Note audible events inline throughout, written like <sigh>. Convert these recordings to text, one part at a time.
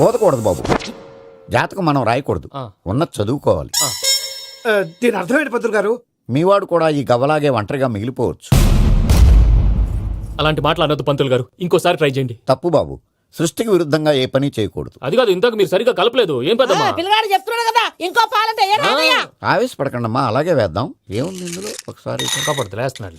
పోదకూడదు బాబు. జాతకం మనం రాయకూడదు. ఆ. ఉన్నది చదువుకోవాలి. దీని అర్థమైంది పంతులు గారు? మీవాడు కూడా ఈ గవ్వలాగే ఒంటరిగా మిగిలిపోవచ్చు. అలాంటి మాటలు అనొద్దు పంతులు గారు. ఇంకోసారి ట్రై చేయండి. తప్పు బాబు. సృష్టికి విరుద్ధంగా ఏ పని చేయకూడదు. అది కాదు ఇంతకు మీరు సరిగ్గా కలపలేదు. ఏం పెద్దమ్మా? పిల్లగాడు చెప్తున్నాడు కదా ఇంకో పాలంటే ఏ రాదయ్యా? ఆవేశపడకండమ్మా అలాగే వేద్దాం. ఏముంది ఇందులో? ఒకసారి కాపాడుతు లేస్తున్నాడు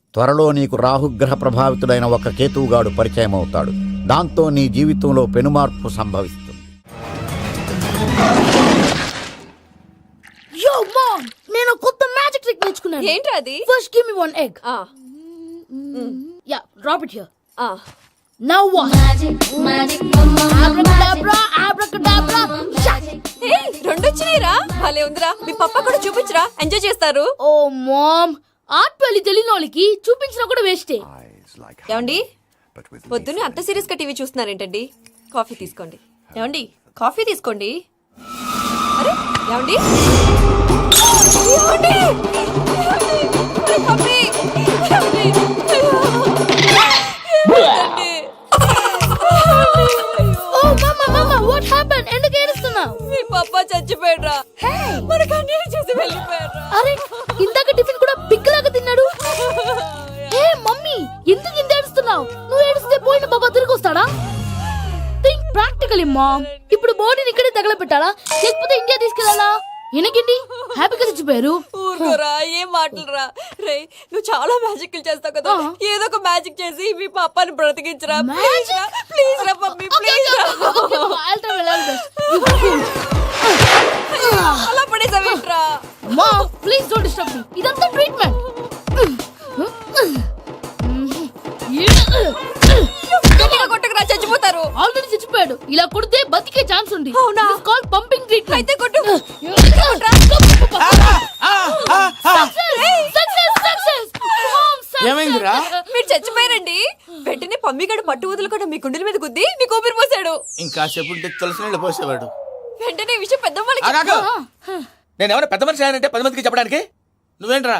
త్వరలో నీకు రాహుగ్రహ ప్రభావితుడైన ఒక కేతువుగాడు పరిచయం అవుతాడు దాంతో నీ జీవితంలో పెనుమార్పు సంభవిస్తుంది. యో మామ్! నేను కొత్త మ్యాజిక్ ట్రిక్ నేర్చుకున్నాను. ఏంట్రా అది? First give me one egg ah, yeah drop it here ah. Now what abracadabra abracadabra ఏయ్, రెండు వచ్చినాయిరా భలే ఉందిరా. మీ పప్ప కూడా చూపించరా. ఎంజాయ్ చేస్తారు. ఓ మామ్ ఆర్ట్ పెళ్ళి తెలియని వాళ్ళకి చూపించినా కూడా వేస్టే. ఏమండి? పొద్దున్నే అంత సీరియస్గా టీవీ చూస్తున్నారేంటండి? కాఫీ తీసుకోండి. ఏమండి? కాఫీ తీసుకోండి. అరే ఏమండి? ఏమండి? ఏమండి? అరే, పప్పి! ఏమండి? ఏమండి? ఓ మామా మామా వాట్ హ్యాపెన్ ఎందుకు ఏడుస్తున్నావు? మీ పప్ప చచ్చిపోయాడ్రా. మన కన్నీరు చూసి వెళ్ళిపోయాడ్రా. అరే ప్రాక్టికలీ మామ్ ఇప్పుడు బాడీని ఇక్కడే తగలబెట్టాలా? లేకపోతే ఇండియా తీసుకెళ్ళాలా ఎనకండి హ్యాపీగా తెచ్చిపోయారు ఊరుకోరా ఏం మాటలురా? రే నువ్వు చాలా మ్యాజిక్ చేస్తావు కదా. ఏదో ఒక మ్యాజిక్ చేసి మీ పాపాని బ్రతికించరా? ప్లీజ్? రా ప్లీజ్ రా మమ్మీ ప్లీజ్ రా. అలా పడేసావేంట్రా? మా ప్లీజ్ డోంట్ డిస్టర్బ్ మీ ఇదంతా ట్రీట్మెంట్ <laughs> గట్టిగా కొట్టకురా చచ్చిపోతారు. ఆల్రెడీ చచ్చిపోయాడు. ఇలా కొడితే బతికే ఛాన్స్ ఉంది. అవునా? కాల్ పంపింగ్ ట్రీట్మెంట్ అయితే కొట్టు. ఏమైందిరా? మీరు చచ్చిపోయారండి. వెంటనే పమ్మిగాడు పట్టు వదులుకుండా మీ గుండెల మీద గుద్ది మీకు ఊపిరి పోసాడు. ఇంకా ఉంటే తులసి నీళ్ళు పోసేవాడు. వెంటనే ఈ విషయం పెద్ద వాళ్ళకి ఆగాగు. నేను ఎవరైనా పెద్ద మనిషి ఆయనంటే పది మందికి చెప్పడానికి? నువ్వేంట్రా?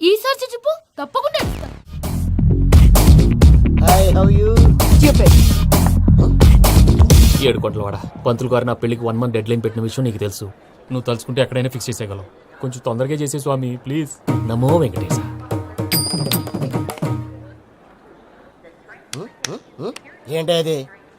ఈసారి చచ్చిపో తప్పకుండా ఏడుస్తా. ఏడు కోట్ల వాడ. పంతులు గారు నా పెళ్ళికి వన్ మంత్ డెడ్ లైన్ పెట్టిన విషయం నీకు తెలుసు. నువ్వు తలుచుకుంటే ఎక్కడైనా ఫిక్స్ చేసేయగలవు. కొంచెం తొందరగా చేసే స్వామి ప్లీజ్ నమో వెంకటేశ. ఏంటి అది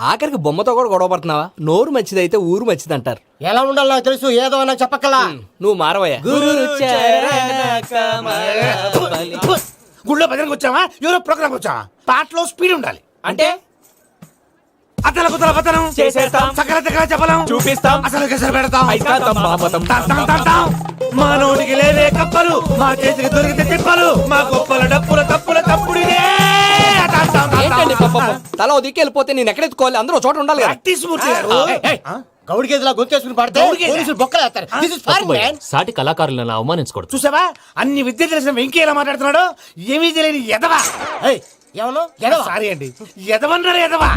ఆఖరికి బొమ్మతో కూడా గొడవ పడుతున్నావా? నోరు మంచిదైతే ఊరు మంచిది అంటారు ఎలా ఉండాలో నాకు తెలుసు ఏదో నాకు చెప్పక్కలా. నువ్వు మారవయ్యా. గుళ్ళో భజనకు వచ్చావా? ఎవరో ప్రోగ్రామ్ వచ్చావా? పాటలో స్పీడ్ ఉండాలి. అంటే? అతల కుతల పతనం. చేసేస్తాం. సకల దగ్గర చెప్పలేం చూపిస్తాం. అసలు గసలు పెడతాం. ఐకాంతం, బాపతం. తంతాం, తంతాం. మా నోటికి లేవే కప్పలు. మా చేతికి దొరికితే తిప్పలు. మా గొప్పల డప్పుల తప్పుల తప్పుడిదే. పాపం? తల ఓ దిక్కు వెళ్ళిపోతే నేను ఎక్కడెత్తుకోవాలి? అందరూ ఒక చోట ఉండాలి కదా. ప్రాక్టీస్ మూర్తి గారు. గౌడి గేదెలా గొంతేసుకుని పడితే గౌడి గేదె? పోలీసులు బొక్కలు వేస్తారు. దిస్ ఇస్ తప్పు ఫారెన్ భయ్యా. మ్యాన్ సాటి కళాకారులను అవమానించకూడదు. చూసావా? అన్ని విద్య తెలిసిన వెంకీ ఎలా మాట్లాడుతున్నాడు. ఏమీ తెలియని ఎదవా ఏమను ఎడవ? సారీ అండి. ఎదవన్నారు ఎదవా?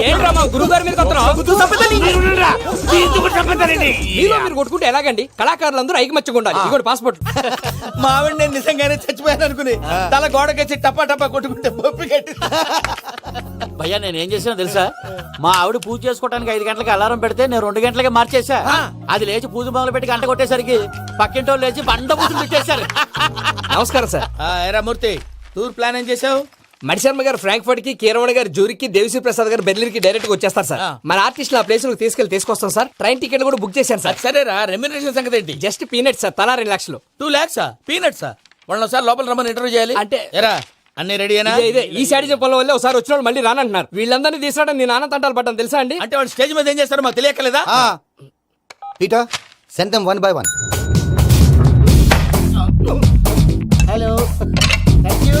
ఏంట్రా మా గురువు గారి మీద మీరు కొట్టుకుంటే ఎలాగండి? కళాకారులందరూ ఐకమత్యంగా ఉండాలి. ఇదిగోండి పాస్పోర్ట్ మా ఆవిడ నేను నిజంగానే చచ్చిపోయాను అనుకుని తల గోడకొచ్చి టపా టపా కొట్టుకుంటే బొప్పి కట్టి భయ్యా నేను ఏం చేసినా తెలుసా? మా ఆవిడ పూజ చేసుకోవడానికి ఐదు గంటలకి అలారం పెడితే నేను రెండు గంటలకి మార్చేసా అది లేచి పూజ మొదలు పెట్టి గంట కొట్టేసరికి పక్కింటి వాళ్ళు లేచి బండ పూజలు పెట్టేశారు. నమస్కారం సార్. ఆ, ఏరా మూర్తి టూర్ ప్లాన్ ఏం చేసావు మణిశర్మ గారు ఫ్రాంక్ఫర్ట్కి కీరవాణి గారు జూరికి దేవిశ్రీ ప్రసాద్ గారు బెర్లిన్కి డైరెక్ట్గా వచ్చేస్తారు సార్. మన ఆర్టిస్ట్ ఆ ప్లేస్ తీసుకెళ్ళి తీసుకొస్తాం సార్. ట్రైన్ టికెట్ కూడా బుక్ చేశాను సార్. సరేరా రెమ్యూనరేషన్ సంగతి ఏంటి? జస్ట్ పీనట్ సార్ తలా రెండు లక్షలు. టూ ల్యాక్సా? పీనట్సా వాళ్ళని ఒకసారి లోపల రమ్మని ఇంటర్వ్యూ చేయాలి. అంటే- ఎరా అన్ని రెడీయేనా ఇదే ఇదే ఈ సైడ్ చెప్పడం వల్ల ఒకసారి వచ్చిన వాళ్ళు మళ్ళీ రానంటున్నారు. వీళ్ళందరినీ తీసుకురావడం నేను ఆనంద తంటాలు పడ్డాను తెలుసా అండి? అంటే వాళ్ళు స్టేజ్ మీద ఏం చేస్తారో మాకు తెలియక్కలేదా Peter send them one by one hello thank you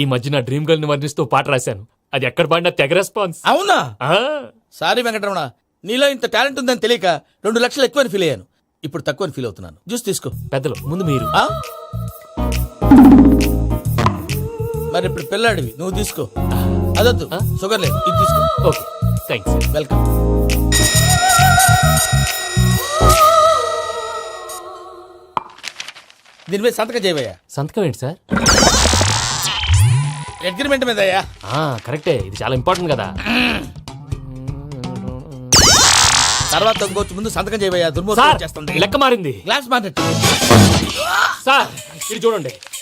ఈ మధ్య నా డ్రీమ్ గర్ల్ని వర్ణిస్తూ పాట రాశాను. అది ఎక్కడ పాడినా తెగ రెస్పాన్స్ అవునా? సారీ వెంకటరమణ నీలో ఇంత టాలెంట్ ఉందని తెలియక రెండు లక్షలు ఎక్కువని ఫీల్ అయ్యాను. ఇప్పుడు తక్కువని ఫీల్ అవుతున్నాను. జ్యూస్ తీసుకో. పెద్దలు ముందు మీరు? మరి ఇప్పుడు పిల్లాడివి నువ్వు తీసుకో. అదొద్దు? షుగర్ లేదు ఇది తీసుకో. ఓకే థ్యాంక్స్ వెల్కమ్ దీని మీద సంతకం చేయవయ్యా? సంతకం ఏంటి సార్? అగ్రిమెంట్ మీద అయ్యా కరెక్టే. ఇది చాలా ఇంపార్టెంట్ కదా. తర్వాత ఇంకొచ్చి ముందు సంతకం చేయవయ్యా సార్ దుర్మోహం చేస్తుంది లెక్క మారింది. గ్లాస్ మార్కెట్ సార్ ఇది చూడండి.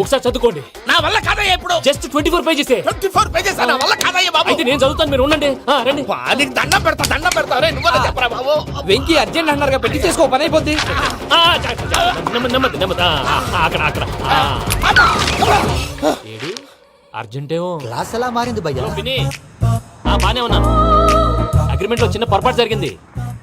ఒకసారి చదువుకోండి. నా వల్ల కాదయ్యా ఇప్పుడు. Just twenty four pages twenty four pages నా వల్ల కాదయ్యా బాబు. అయితే నేను చదువుతాను మీరు ఉండండి. ఆ, రండి. నీకు దండం పెడతా దండం పెడతా. రే నువ్వు చెప్పరా బాబు. వెంకీ అర్జెంట్ అన్నారుగా పెట్టి చేసుకో పని అయిపోద్ది. ఆ, చా, చా, చా. నెమ్మది నెమ్మది. నెమ్మది ఆ, ఆ, అక్కడ అక్కడ. ఆ. ఏడి? అర్జెంటేమో. క్లాస్ ఎలా మారింది భయ్యా? విని. ఆ, బానే ఉన్నాను అగ్రిమెంట్లో చిన్న పొరపాటు జరిగింది.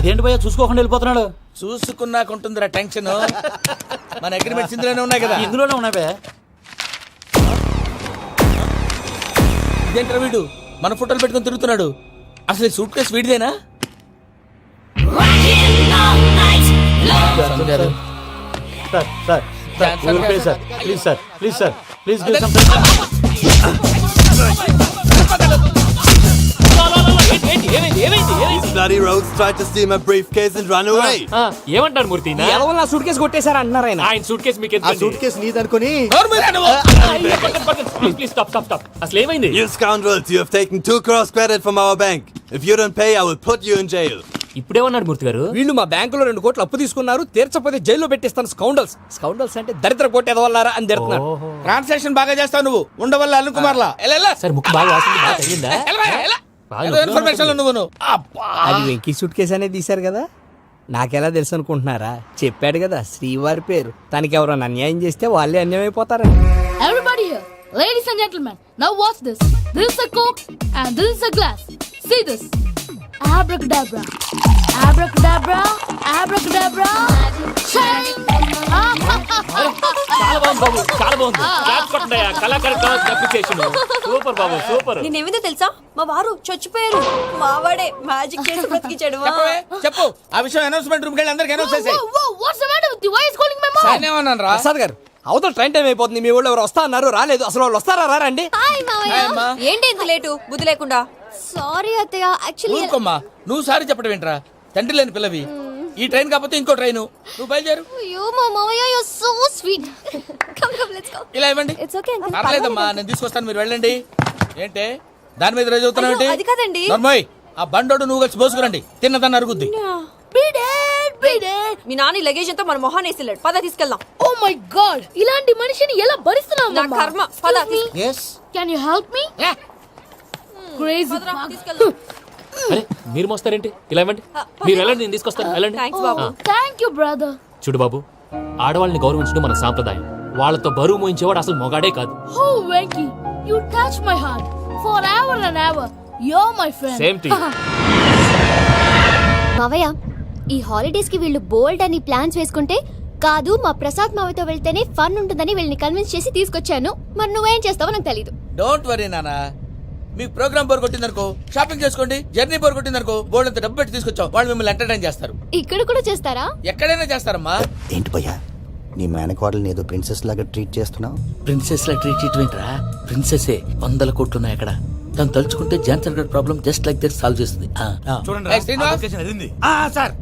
అదేంటి భయ్యా చూసుకోకుండా వెళ్ళిపోతున్నాడు? చూసుకున్నాక ఉంటుందిరా టెన్షన్. మన అగ్రిమెంట్స్ ఇందులోనే ఉన్నాయి కదా. ఇందులోనే ఉన్నాయి భయ్యా. ఇదేంట్రా వీడు? మన ఫోటోలు పెట్టుకొని తిరుగుతున్నాడు. అసలు ఈ suitcase వీడిదేనా? Sir sir sir sir, sir please sir please sir please Bloody rogues tried to steal my briefcase and run away. ఆ, ఏమంటారు మూర్తి నా? ఎలా నా సూట్ కేసు కొట్టేశారా ఆయన? ఆయన సూట్ కేసు మీకు ఆ suitcase నీదనుకుని please please stop stop stop అసలు ఏమైంది? You scoundrels, you have taken two crores credit from our bank. If you don't pay, I will put you in jail. ఇప్పుడేమన్నాడు మూర్తి గారు. వీళ్ళు మా బ్యాంకులో రెండు కోట్లు అప్పు తీసుకున్నారు తీర్చపోతే జైల్లో పెట్టిస్తాను స్కౌండల్స్ స్కౌండల్స్ అంటే దరిద్ర కొట్టేదవల్లారా అని తిడుతున్నారు. ట్రాన్సాక్షన్ బాగా చేస్తావు నువ్వు. ఉండవల్ల అల్లు కుమార్లా? ఎలా ఎలా సార్ ముక్కు బాగా వాసింది బాగా తగిలిందా? ఎలా ఎలా బాగా ఏదో నొప్పిగా ఇన్ఫర్మేషన్ ఉన్నట్టుంది. నువ్వు నువ్వు అబ్బా అది వెంకీ సూట్ కేసు అనేది తీశారు కదా నాకెలా తెలుసు అనుకుంటున్నారా చెప్పాడు కదా శ్రీవారి పేరు తనకి ఎవరైనా అన్యాయం చేస్తే వాళ్ళే అన్యాయం అయిపోతారని Everybody here, ladies and gentlemen, now watch this. This is a coke and this is a glass. See this. Abracadabra. Abracadabra. Abracadabra. Shine. చాలా బాగుంది బాబు చాలా బాగుంది. క్లాప్ కొట్టండి కళాకారు అప్రిసియేషన్ సూపర్ బాబు సూపర్. నేనేమిందో తెలుసా? మా వారు చచ్చిపోయారు. మావాడే మ్యాజిక్ చేసి బ్రతికించాడు చెప్పు. ఆ విషయం అనౌన్స్మెంట్ రూమ్కి వెళ్ళి అందరికి అనౌన్స్ చేసేయ్. రా. ప్రసాద్ గారు అవతల ట్రైన్ టైం అయిపోతుంది మీ ఊళ్ళో ఎవరు వస్తా అన్నారు రాలేదు. అసలు వాళ్ళు వస్తారా రారా అండి? హాయ్ హాయ్ అమ్మా. ఏంటి ఇంత లేటు బుద్ధి లేకుండా. సారీ అత్తయ్య యాక్చువల్లీ ఊరుకోమ్మా. నువ్వు సారి చెప్పడం ఏంట్రా? తండ్రి లేని పిల్లవి. ఈ ట్రైన్ కాకపోతే ఇంకో ట్రైన్. నువ్వు బయలుదేరు. అయ్యో మా మావయ్య you so sweet come come let's go ఇలా ఇవ్వండి. ఇట్స్ ఓకే పర్లేదమ్మా నేను తీసుకొస్తాను మీరు వెళ్ళండి. ఏంటే? దాని మీద రోజు అవుతున్నావు అయ్యో, అది కాదండి. నర్మోయ్ ఆ బండోడు నువ్వు కలిసి పోసుకురండి తిన్నదాన్ని అరుగుద్ది. మీ నాన్న లగేజ్ అంతా మన మొహాన్ని వేసిల్లాడు పద తీసుకెళ్దాం. Oh my god. ఇలాంటి మనిషిని ఎలా భరిస్తున్నావు నా? కర్మ. పద. Yes Can you help me? అరే మీరు మోస్తారేంటి? ఇలా ఇవ్వండి. మీరు వెళ్ళండి నేను తీసుకొస్తాను. వెళ్ళండి. thank you, brother. చూడు బాబు ఆడవాళ్ళని గౌరవించడం మన సాంప్రదాయం. వాళ్ళతో బరువు మోయించేవాడు అసలు మొగాడే కాదు. Oh, Venky, you touch my heart. Forever and ever. You're my friend. Same to you. <laughs> మావయ్య ఈ హాలిడేస్కి వీళ్ళు బోల్డ్ అని ప్లాన్స్ వేసుకుంటే కాదు మా ప్రసాద్ మావయ్యతో వెళ్తేనే ఫన్ ఉంటుందని వీళ్ళని కన్విన్స్ చేసి తీసుకొచ్చాను. మరి నువ్వేం చేస్తావో నాకు తెలీదు. డోంట్ వరీ నానా. మీ ప్రోగ్రామ్ బోర్ కొట్టిందనుకో షాపింగ్ చేసుకోండి జర్నీ బోర్ కొట్టిందనుకో బోర్డు అంత డబ్బు పెట్టి తీసుకొచ్చాం. వాళ్ళు మిమ్మల్ని ఎంటర్టైన్ చేస్తారు. ఇక్కడ కూడా చేస్తారా? ఎక్కడైనా చేస్తారమ్మా. ఏంటి భయ్యా? నీ మేనకోడల్ని ఏదో ప్రిన్సెస్ లాగా ట్రీట్ చేస్తున్నావు? ప్రిన్సెస్ లా ట్రీట్ చేయటమేంట్రా ప్రిన్సెసే వందల కోట్లు ఉన్నాయి అక్కడ. తను తలుచుకుంటే Johnson God problem just like that solve చేస్తుంది. ఏయ్, శ్రీనివాస్, సార్.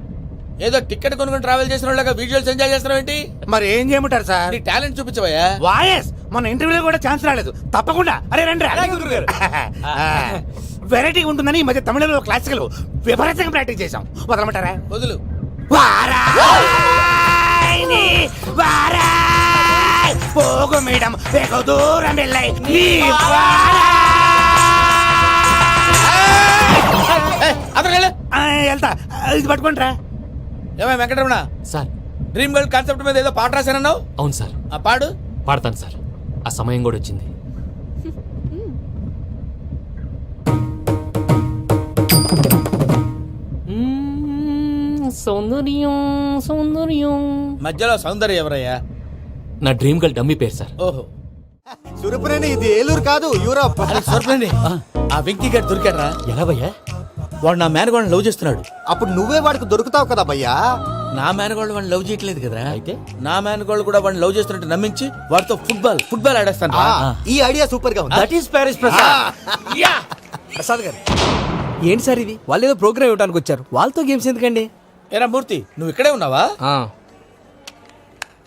ఏదో టికెట్ కొనుక్కొని ట్రావెల్ చేసిన వాళ్ళగా విజువల్స్ ఎంజాయ్ చేస్తున్నావు ఏంటి మరి ఏం చేయమంటారు సార్? నీ టాలెంట్ చూపించవయ్యా. వాయస్ మన ఇంటర్వ్యూలో కూడా ఛాన్స్ రాలేదు. తప్పకుండా. అరే రండి వెరైటీ <laughs> ఉంటుందని ఈ మధ్య తమిళంలో క్లాసికల్ విపరీతంగా ప్రాక్టీస్ చేశాం. వదలమంటారా? వదులు. వారాయని వారాయ్. పోగు మేడం వెగు దూరం వెళ్ళాయి నీ వెళ్తా. ఇది పట్టుకుంటారా ఏమై Venkataramana? Sir. Dream girl concept మీద ఏదో పాట రాశానన్నావు? అవును సార్. ఆ పాడు? పాడతాను సార్. ఆ సమయం కూడా వచ్చింది. సౌందర్యం సౌందర్యం. మధ్యలో సౌందర్య ఎవరయ్యా? నా డ్రీమ్ గర్ల్ డమ్మీ పేరు సార్. ఓహో. సురపురేని ఇది ఏలూరు కాదు యూరప్. స్వర్ణండి ఆ. వెంకీ గారు దొరికారా ఎలా భయ్యా వాడు నా మేనగోళ్ళని లవ్ చేస్తున్నాడు. అప్పుడు నువ్వే వాడికి దొరుకుతావు కదా భయ్యా? నా మేనగోళ్ళు వాడిని లవ్ చేయట్లేదు కదరా. అయితే? నా మేనగోళ్ళు కూడా వాడిని లవ్ చేస్తున్నట్టు నమ్మించి వాడితో ఫుట్బాల్ ఫుట్బాల్ ఆడేస్తాను. ఈ ఐడియా సూపర్గా ఉంది. దట్ ఈస్ ప్యారిస్ ప్రసాద్ యా! ప్రసాద్ గారు. ఏంటి సార్ ఇది? వాళ్ళు ఏదో ప్రోగ్రామ్ ఇవ్వడానికి వచ్చారు. వాళ్ళతో గేమ్స్ ఎందుకండి? ఏరా మూర్తి నువ్వు ఇక్కడే ఉన్నావా?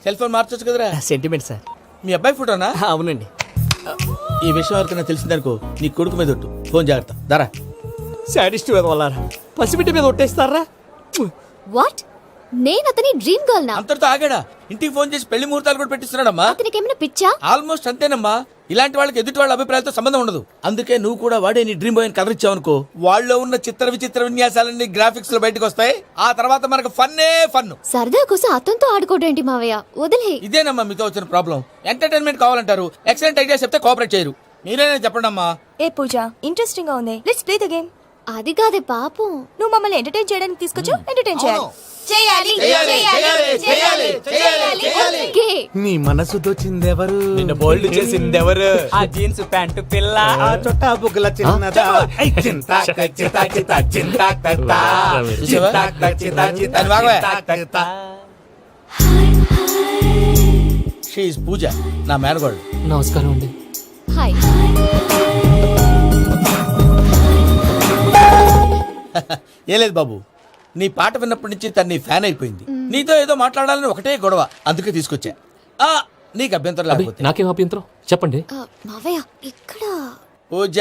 సెల్ ఫోన్ మార్చొచ్చు కదరా. సెంటిమెంట్ సార్ మీ అబ్బాయి ఫోటోనా? అవునండి. ఈ విషయం ఎవరికైనా తెలిసిందనుకో నీ కొడుకు మీద ఒట్టు. ఫోన్ జాగ్రత్త. దారా. సాడిస్ట్ మీద వాళ్ళారా పసిబిడ్డ మీద ఒట్టేస్తారా? వాట్? నేను అతని డ్రీమ్ గర్ల్ నా అంతటితో ఆగాడా? ఇంటికి ఫోన్ చేసి పెళ్ళి ముహూర్తాలు కూడా పెట్టిస్తున్నాడమ్మా. అతనికి ఏమైనా పిచ్చా? ఆల్మోస్ట్ అంతేనమ్మా. ఇలాంటి వాళ్ళకి ఎదుటి వాళ్ళ అభిప్రాయాలతో సంబంధం ఉండదు. అందుకే నువ్వు కూడా వాడే నీ డ్రీమ్ బాయ్ కవర్ ఇచ్చావనుకో వాళ్ళలో ఉన్న చిత్ర విచిత్ర విన్యాసాలన్నీ గ్రాఫిక్స్లో బయటకు వస్తాయి. ఆ తర్వాత మనకు ఫన్నే ఫన్ సరదా కోసం అతనితో ఆడుకోవడం ఏంటి మావయ్య? వదిలే. ఇదేనమ్మా మీతో వచ్చిన ప్రాబ్లం. ఎంటర్టైన్మెంట్ కావాలంటారు. ఎక్సలెంట్ ఐడియా చెప్తే కోఆపరేట్ చేయరు. మీరేనే చెప్పండి అమ్మా ఏ పూజ? ఇంట్రెస్టింగ్గా ఉంది. లెట్స్ ప్లే ద గేమ్ అది కాదే పాపం. నువ్వు మమ్మల్ని ఎంటర్టైన్ చేయడానికి తీసుకొచ్చు ఎంటర్టైన్ చేయాలి. చేయాలి ఓకే. నీ మనసు దోచిందెవరు? నిన్న బోల్డ్ చేసింది ఎవరు ఆ జీన్స్ ప్యాంటు పిల్ల ఆ. చుట్టా బుగ్గల చిన్నదా చితాక్ చితాక్ దాన్ని బాగోయ్. చింతాక్ తత్తా. షీఈ్ పూజ నా మేనగోళ్ళు నమస్కారం అండి. హాయ్. ఏ లేదు బాబు. నీ పాట విన్నప్పటి నుంచి తను నీ ఫ్యాన్ అయిపోయింది. నీతో ఏదో మాట్లాడాలని ఒకటే గొడవ. అందుకే తీసుకొచ్చా. ఆ, నీకు అభ్యంతరం లేకపోతే. నాకేం అభ్యంతరం? చెప్పండి. ఆ, మావయ్య ఇక్కడ. Pooja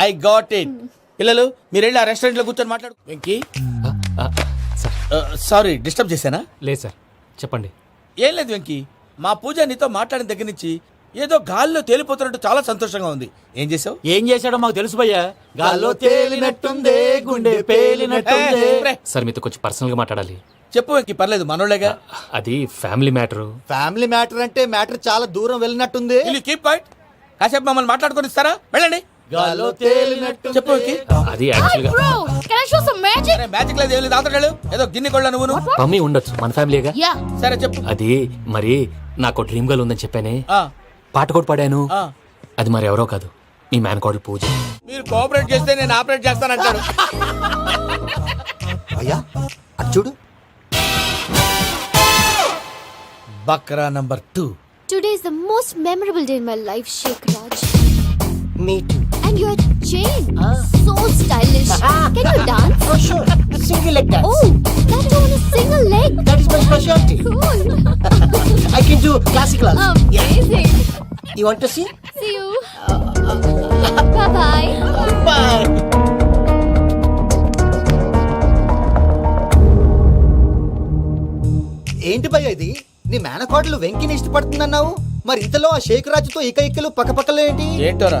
I got it. పిల్లలు మీరు వెళ్ళి ఆ రెస్టారెంట్లో కూర్చొని మాట్లాడు. వెంకీ. సారీ డిస్టర్బ్ చేశానా? లేదు సార్. చెప్పండి. ఏం లేదు వెంకీ. మా పూజ నీతో మాట్లాడిన దగ్గర నుంచి ఏదో గాల్లో తేలిపోతున్నట్టు చాలా సంతోషంగా ఉంది. ఏం చేసావు ఏం చేశాడో మాకు తెలుసు భయ్యా. గాల్లో తేలినట్టుందే గుండె పేలినట్టుందే. సార్ మీతో కొంచెం పర్సనల్గా మాట్లాడాలి. చెప్పు వెంకీ పర్లేదు మనోళ్ళేగా. అది ఫ్యామిలీ మ్యాటరు ఫ్యామిలీ మ్యాటర్ అంటే మ్యాటర్ చాలా దూరం వెళ్ళినట్టుంది. ఇల్లు కీప్ పాయింట్ కాసేపు మమ్మల్ని మాట్లాడుకొని ఇస్తారా? వెళ్ళండి. గాల్లో తేలినట్టు చెప్పు వెంకీ. అది bro. Can I show some magic magic లేదు ఏం లేదు ఏదో గిన్నె కొళ్ళ నువ్వు మమ్మీ ఉండొచ్చు మన ఫ్యామిలీగా యా సరే చెప్పు. అది మరి నాకు డ్రీమ్ గర్ల్ ఉందని చెప్పానే. ఆ, పాట కూడా పాడాను. ఆ. అది మరి ఎవరో కాదు మీ మ్యాన్ కోడలు పూజ. మీరు కోఆపరేట్ చేస్తే నేను ఆపరేట్ చేస్తానంటాడు అయ్యా అది చూడు. Bakra number two. Today is the most memorable day in my life shake Raj me too and your chain so stylish can you dance for sure single leg oh that is on a single leg. That is my speciality cool. I can do classical amazing. You want to see see you. <laughs> Bye bye. Bye ఏంటి భయ్య ఇది? నీ మేనకోడలు వెంకిని ఇష్టపడుతుందన్నావు? మరి ఇంతలో ఆ షేక్ రాజుతో ఇక ఇక్కలు పక్కపక్కలో ఏంటి? ఏంటోరా?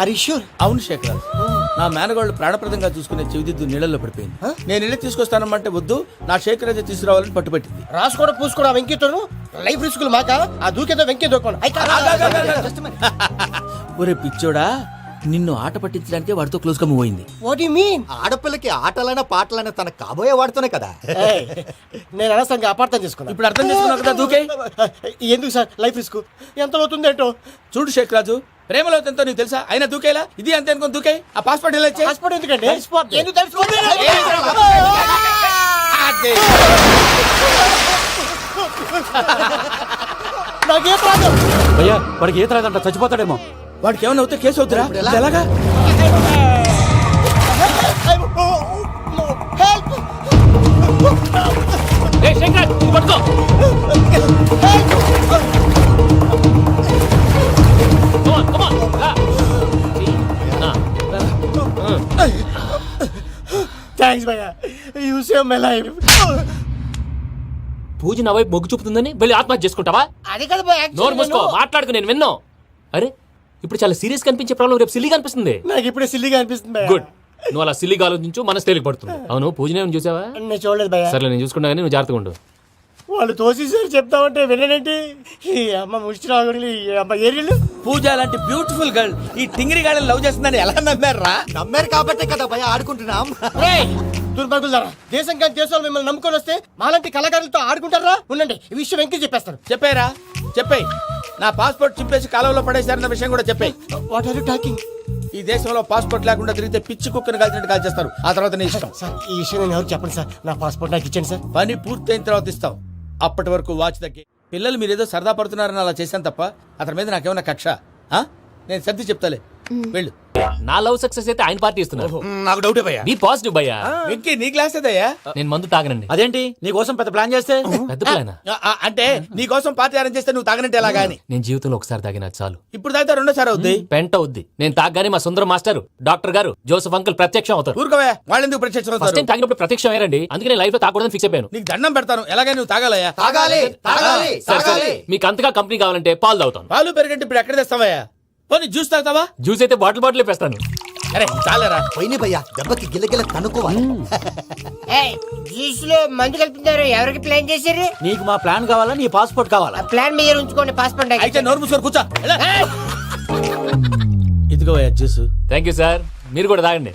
ఆర్ షూర్ అవును శేఖర్. నా మేనగోళ్ళు ప్రాణప్రదంగా చూసుకునే చెవిదిద్దు నీళ్ళలో పడిపోయింది. నేను ఇల్లు తీసుకొస్తానమ్మంటే వద్దు నా శేఖర్ అయితే తీసుకురావాలని పట్టుబట్టింది. రాసుకోవడం పూసుకోవడం వెంకీతోను లైఫ్ రిస్కులు మాక? ఆ దూకేదో వెంకీ దూకోండి ఒరే పిచ్చోడా నిన్ను ఆట పట్టించడానికి వాడితో క్లోజ్గా మూవ్ అయింది వాట్ యు మీన్ ఆడపిల్లకి ఆటలైన పాటలైన తన కాబోయే వాడుతోనే కదా నేను అనవసరంగా అపార్థం చేసుకున్నా ఇప్పుడు అర్థం చేసుకున్నావు కదా దూకే ఎందుకు సార్ లైఫ్ రిస్క్ ఎంత అవుతుంది ఏంటో చూడు షేక్ రాజు ప్రేమలో ఎంతో నీకు తెలుసా అయినా దూకేలా ఇది అంతే అనుకుని దూకే ఆ పాస్పోర్ట్ ఎలా పాస్పోర్ట్ ఎందుకండి ఎందుకు తడిసిపోతుంది? అదే. నాకే ప్రాబ్లం భయ్యా వాడికి ఈత రాదంట చచ్చిపోతాడేమో వాడికి ఏమైనా అవుతే కేసు అవుతురా? ఎలాగా? థ్యాంక్స్ భయ్యా. You save my life Pooja నా వైపు మొగ్గు చూపుతుందని వెళ్ళి ఆత్మహత్య చేసుకుంటావా? అది కదా నోరు మూసుకో మాట్లాడుకు నేను విన్నో. అరే ఇప్పుడు చాలా సీరియస్ కనిపించే ప్రాబ్లం రేపు సిల్లీగా అనిపిస్తుంది నాకు ఇప్పుడే సిల్లిగా అనిపిస్తుంది భయ్యా. గుడ్ నువ్వు అలా సిల్లీగా ఆలోచించు మనసు తేలిక పడుతుంది. అవును పూజనే చూసావా? నేను చూడలేదు భయ్యా. సర్లే నేను చూసుకుంటా కానీ నువ్వు జాగ్రత్తగా ఉండు. వాళ్ళు తోసేసారు చెప్తామంటే విననేంటి ఈ అమ్మ ముష్టి ఈ అమ్మ ఏరియలు. పూజ లాంటి బ్యూటిఫుల్ గర్ల్ ఈ టింగిరి గాడిని లవ్ చేస్తుందని ఎలా నమ్మారా? నమ్మారు కాబట్టే కదా భయ ఆడుకుంటున్నాం. దుర్భగులారా దేశం కానీ దేశాలు మిమ్మల్ని నమ్ముకొని వస్తే మాలాంటి కళాకారులతో ఆడుకుంటారా? ఉండండి ఈ విషయం వెంకీ చెప్పేస్తాను. చెప్పారా? చెప్పాయి. నా పాస్పోర్ట్ చింపేసి కాలువలో పడేశారన్న విషయం కూడా చెప్పాయి వాట్ ఆర్ యు టాకింగ్ ఈ దేశంలో పాస్పోర్ట్ లేకుండా తిరిగితే పిచ్చి కుక్కను కాల్చినట్టు కాల్చేస్తారు. ఆ తర్వాత నీ ఇష్టం. సార్ ఈ విషయం నేను ఎవరు చెప్పండి సార్ నా పాస్పోర్ట్ నాకు ఇచ్చండి సార్ పని పూర్తయిన తర్వాత ఇస్తాం అప్పటి వరకు వాచ్ తగ్గి పిల్లలు మీరేదో సరదా పడుతున్నారని అలా చేశాను తప్ప అతని మీద నాకేమన్నా కక్ష? ఆ? నేను సర్ది చెప్తాలే. వెళ్ళు. నా లవ్ సక్సెస్ అయితే ఆయన పార్టీ ఇస్తున్నారు నాకు డౌటే భయ్యా. బీ పాజిటివ్ భయ్యా. వెంకీ నీ క్లాస్ ఏదయ్యా నేను మందు తాగనండి. అదేంటి? నీ కోసం పెద్ద ప్లాన్ చేస్తే? పెద్ద ప్లాన్ అంటే నీ కోసం పార్టీ అరేంజ్ చేస్తే నువ్వు తాగనంటే ఎలాగా అని? నేను జీవితంలో ఒకసారి తాగినా చాలు. ఇప్పుడు తాగితే రెండోసారి అవుద్ది? పెంట అవుద్ది. నేను తాగగానే మా సుందరం మాస్టర్ డాక్టర్ గారు జోసఫ్ అంకుల్ ప్రత్యక్షం అవుతారు. ఊరుకోవే వాళ్ళెందుకు ప్రత్యక్షం ఫస్ట్ అవుతారు? టైం తాగినప్పుడు ప్రత్యక్షం అయ్యారండి. అందుకే నేను లైఫ్లో తాగకూడదని ఫిక్స్ అయిపోయాను. నీకు దండం పెడతాను. ఎలాగే నువ్వు తాగాలయ్యా? తాగాలి తాగాలి మీకు అంతగా కంపెనీ కావాలంటే పాలు తాగుతాను. పాలు పెరిగంటే ఇప్పుడు ఎక్కడ తెస్తావయ్యా? పోనీ జ్యూస్ తాగుతావా? జ్యూస్ అయితే బాటిల్ బాటిల్ వేస్తాను అరే చాలరా. పోయిన భయ్య దెబ్బకి గిల్లగిల్ల తనుకోవాలి. జ్యూస్లో మందు కలుపుతున్నారు? ఎవరికి ప్లాన్ చేశారు? నీకు మా ప్లాన్ కావాలా? నీ పాస్పోర్ట్ కావాలా? ప్లాన్ మీద ఉంచుకోండి పాస్పోర్ట్ అయితే నోరు మూసుకొని కూర్చో. ఎలా? ఇదిగో జ్యూస్. థ్యాంక్ యూ సార్ మీరు కూడా తాగండి.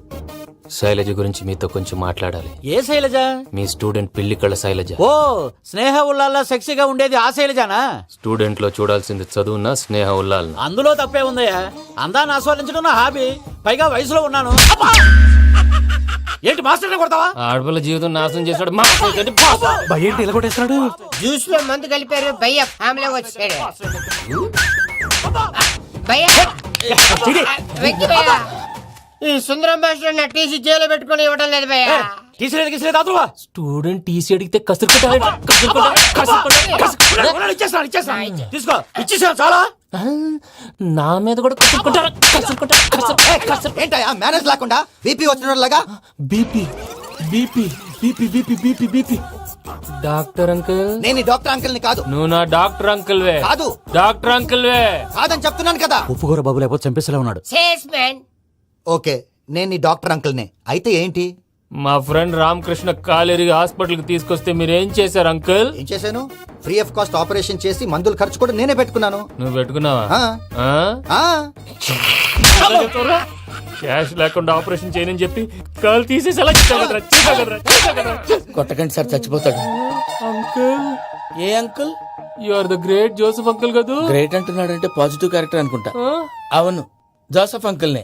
శైలజ గురించి మీతో కొంచెం మాట్లాడాలి. ఏ శైలజ? మీ స్టూడెంట్ పిల్లి కళ్ళ శైలజ. ఓ స్నేహ ఉల్లాల్లో సెక్సీగా ఉండేది ఆ శైలజానా? స్టూడెంట్లో చూడాల్సింది చదువున్న స్నేహ ఉల్లాల్ అందులో తప్పే ఉందయ్యా అందాన్ని ఆస్వాదించడం నా హాబీ. పైగా వయసులో ఉన్నాను. అబ్బా! ఏంటి మాస్టర్ కొడతావా? ఆడపిల్ల జీవితం నాశనం చేశాడు. మా. భయ్య ఏంటి ఇలా కొట్టేస్తున్నాడు? జ్యూస్లో మందు కలిపారు భయ్య. ఫ్యామిలీ వచ్చాడు. భయ్య. వెక్కి భయ్య. ఈ సుందరం భాష నా టీసీ జైలు పెట్టుకొని ఇవ్వడం లేదు భయ్య. తీసిలేదు గీసిలేదు అదువా స్టూడెంట్ టీసీ అడిగితే కసురు కొట్టాలి, కసురు కొట్టాలి, కసురు కొట్టాలి, కసురు కొట్టాలి. ఇచ్చేస్తాను ఇచ్చేస్తాను. తీసుకో ఇచ్చేసాను చాలా? నా మీద కూడా కసురు కొట్టాలి, కసురు కొట్టాలి, కసురు కసురు ఏంటయ్యా మేనేజ్ లేకుండా BP వచ్చినలాగా BP BP BP BP BP BP. Doctor uncle? నేను డాక్టర్ అంకుల్ని కాదు. నువ్వు నా డాక్టర్ అంకుల్ వే కాదు. డాక్టర్ అంకుల్ వే కాదని చెప్తున్నాను కదా. ఉప్పుకూర బాబు లేకపోతే చంపేసేలా ఉన్నాడు. సేల్స్ మ్యాన్ ఓకే నేను ఈ డాక్టర్ అంకుల్ నే అయితే ఏంటి? మా ఫ్రెండ్ రామకృష్ణ కాలేరికి హాస్పిటల్కి తీసుకొస్తే మీరు ఏం చేశారు అంకుల్? ఏం చేశాను? ఫ్రీ ఆఫ్ కాస్ట్ ఆపరేషన్ చేసి మందుల ఖర్చు కూడా నేనే పెట్టుకున్నాను. నువ్వు పెట్టుకున్నావా? ఆ. ఆ? ఆ. క్యాష్ లేకుండా ఆపరేషన్ చేయనని చెప్పి కాల్ తీసేసి అలా చేసావు కదరా, చేసావు కదరా, చేసావు కదరా. కొట్టకండి సార్ చచ్చిపోతాడు. Uncle. A uncle? You are the great Joseph uncle కదూ? గ్రేట్ అంటున్నాడంటే పాజిటివ్ క్యారెక్టర్ అనుకుంటా. ఆ? అవును జోసఫ్ అంకుల్నే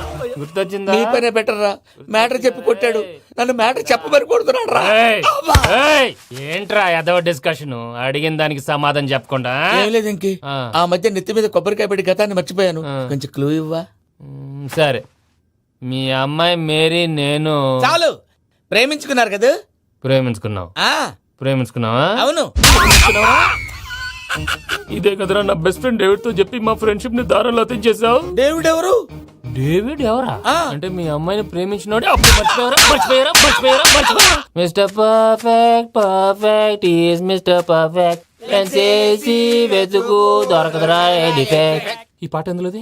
గుర్తొచ్చిందా? మీ పనే బెటర్ రా మ్యాటర్ చెప్పి కొట్టాడు. నన్ను మ్యాటర్ చెప్పమని కొడుతున్నాడు రా ఏయ్, ఏంట్రా ఎదవ డిస్కషన్? అడిగిన దానికి సమాధానం చెప్పకుండా ఏం లేదు ఇంకి. ఆ. ఆ మధ్య నెత్తి మీద కొబ్బరికాయ పెట్టి గతాన్ని మర్చిపోయాను. కొంచెం క్లూ ఇవ్వా? మ్, సరే. మీ అమ్మాయి మేరీ నేను చాలు. ప్రేమించుకున్నారు కదా? ప్రేమించుకున్నావు. ఆ. ప్రేమించుకున్నావా? అవును. ఇదే కదరా నా బెస్ట్ ఫ్రెండ్ డేవిడ్తో చెప్పి మా ఫ్రెండ్షిప్ని దారంలో తెచ్చేసావు డేవిడ్ ఎవరు? డేవిడ్ ఎవరా. అంటే మీ అమ్మాయిని ప్రేమించినోడే? అప్పుడు మర్చిపోయారా మర్చిపోయారా మర్చిపోయారా మర్చిపోయారా mister perfect perfect is mister perfect చేసి వెతుకు దొరకదురా డిఫెక్ట్ ఈ పాట ఎందులోది?